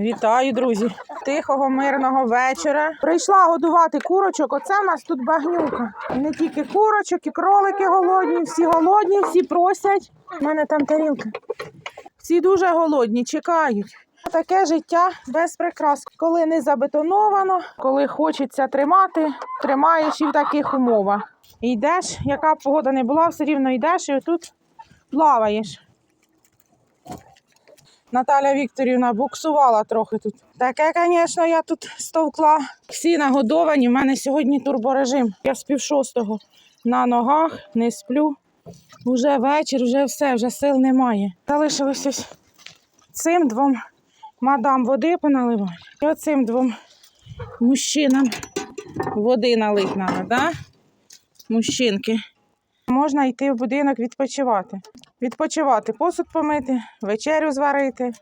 Вітаю, друзі! Тихого мирного вечора. Прийшла годувати курочок. Оце в нас тут багнюка. Не тільки курочок, і кролики голодні, всі голодні, всі просять. У мене там тарілка. Всі дуже голодні, чекають. Таке життя без прикрас. Коли не забетоновано, коли хочеться тримати, тримаєш і в таких умовах. Йдеш, яка б погода не була, все рівно йдеш і отут плаваєш. Наталя Вікторівна буксувала трохи тут. Таке, звісно, я тут стовкла. Всі нагодовані. У мене сьогодні турборежим. Я з пів шостого на ногах, не сплю. Уже вечір, вже все, вже сил немає. Залишилось ось цим двом мадам води поналивати. І оцим двом мужчинам води налить треба, да? Мужчинки. Можна йти в будинок відпочивати. Відпочивати, посуд помити, вечерю зварити,